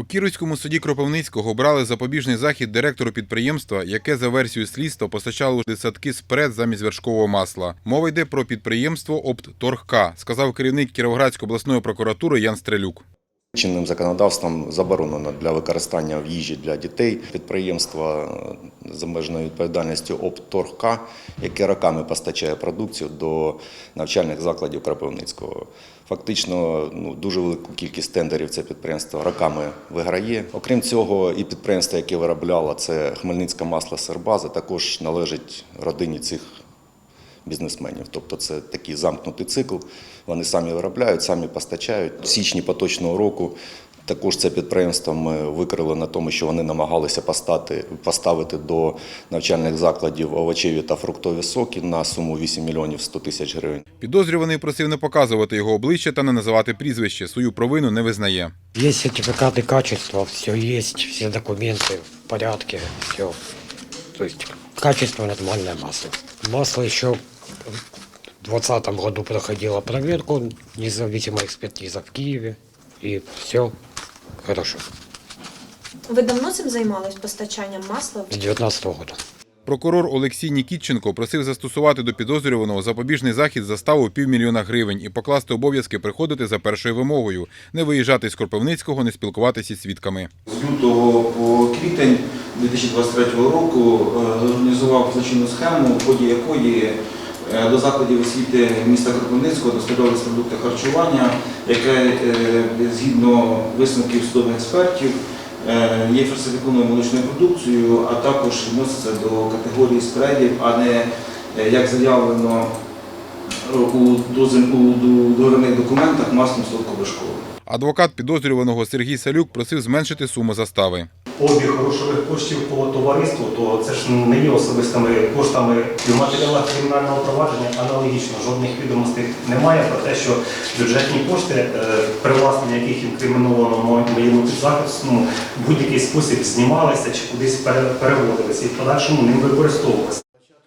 У Кіровському суді Кропивницького обрали запобіжний захід директору підприємства, яке за версією слідства постачало десятки спред замість вершкового масла. Мова йде про підприємство «Оптторг-К», сказав керівник Кіровоградської обласної прокуратури Ян Стрелюк. Чинним законодавством заборонено для використання в їжі для дітей підприємства е, з обмеженою відповідальністю «Опторгка», яке роками постачає продукцію до навчальних закладів Кропивницького. Фактично, ну, дуже велику кількість тендерів це підприємство роками виграє. Окрім цього, і підприємство, яке виробляло, це Хмельницька масло Сербаза, також належить родині цих бізнесменів. Тобто це такий замкнутий цикл. Вони самі виробляють, самі постачають. В січні поточного року також це підприємство ми викрили на тому, що вони намагалися постати, поставити до навчальних закладів овочеві та фруктові соки на суму 8 мільйонів 100 тисяч гривень. Підозрюваний просив не показувати його обличчя та не називати прізвище. Свою провину не визнає. Есть сертификаты качества, все есть, все документы в порядке, все. То есть качество нормальное масло. Масло еще в 2020 году проходило проверку, независимая экспертиза в Киеве, и все хорошо. Ви давно цим займались постачанням масла? С 2019 года. Прокурор Олексій Нікітченко просив застосувати до підозрюваного запобіжний захід заставу півмільйона гривень і покласти обов'язки приходити за першою вимогою, не виїжджати з Кропивницького, не спілкуватися з свідками. З лютого по квітень 2023 року е, організував злочинну схему, в ході якої до закладів освіти міста Кропивницького доставлялись продукти харчування, яке е, згідно висновків судових експертів е, є фальсифікованою молочною продукцією, а також відноситься до категорії спредів, а не е, як заявлено у договірних документах маслом солодковишковим. Адвокат підозрюваного Сергій Салюк просив зменшити суму застави. Обіг грошових коштів по товариству, то це ж не є особистими коштами і в матеріалах кримінального провадження аналогічно жодних відомостей немає про те, що бюджетні кошти, е, привласнення яких інкриміновано мо- моєму підзахисному, в будь-який спосіб знімалися чи кудись пере- переводилися і в подальшому ним використовувалися.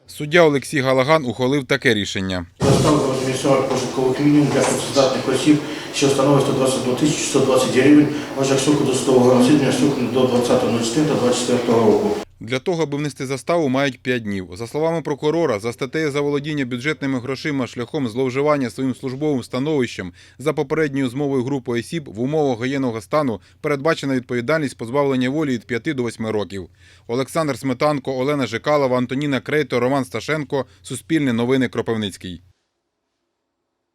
Суддя Олексій Галаган ухвалив таке рішення. Заставу адмініструвати прожиткових мінімум для працездатних осіб, що становить 122 тисячі 120 гривень, може строку до судового розслідування строку до 20.04.24 року. Для того, аби внести заставу, мають 5 днів. За словами прокурора, за статтею заволодіння бюджетними грошима шляхом зловживання своїм службовим становищем за попередньою змовою групи осіб в умовах воєнного стану передбачена відповідальність позбавлення волі від 5 до 8 років. Олександр Сметанко, Олена Жикалова, Антоніна Крейто, Роман Сташенко. Суспільне новини Кропивницький.